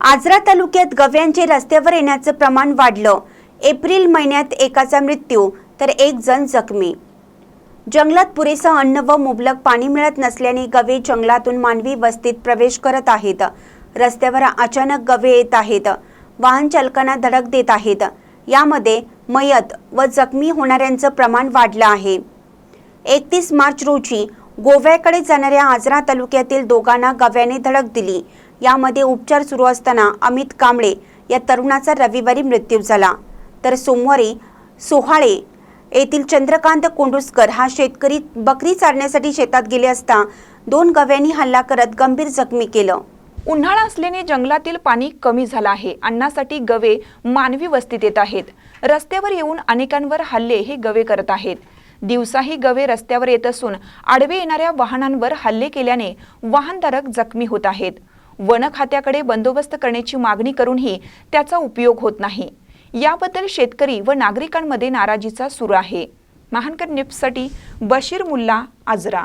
आजरा तालुक्यात गव्यांचे रस्त्यावर येण्याचं प्रमाण वाढलं. एप्रिल महिन्यात एकाचा मृत्यू तर एक जण जखमी. जंगलात पुरेसं अन्न व मुबलक पाणी मिळत नसल्याने गवे जंगलातून मानवी वस्तीत प्रवेश करत आहेत. रस्त्यावर अचानक गवे येत आहेत. वाहन चालकांना धडक देत आहेत. यामध्ये मयत व जखमी होणाऱ्यांचं प्रमाण वाढलं आहे. एकतीस मार्च रोजी गोव्याकडे जाणाऱ्या आजरा तालुक्यातील दोघांना गव्याने धडक दिली. यामध्ये उपचार सुरू असताना अमित कांबळे या तरुणाचा रविवारी मृत्यू झाला. तर सोमवारी सोहाळे येथील चंद्रकांत कोंडुसकर हा शेतकरी बकरी चारण्यासाठी शेतात गेले असता दोन गव्यांनी हल्ला करत गंभीर जखमी केलं. उन्हाळा असल्याने जंगलातील पाणी कमी झालं आहे. अन्नासाठी गवे मानवी वस्तीत येत आहेत. रस्त्यावर येऊन अनेकांवर हल्ले हे गवे करत आहेत. दिवसाही गवे रस्त्यावर येत असून आडवे येणाऱ्या वाहनांवर हल्ले केल्याने वाहनधारक जखमी होत आहेत. वन खात्याकडे बंदोबस्त करण्याची मागणी करूनही त्याचा उपयोग होत नाही. याबद्दल शेतकरी व नागरिकांमध्ये नाराजीचा सूर आहे. महानकर न्यूजसाठी बशीर मुल्ला आजरा.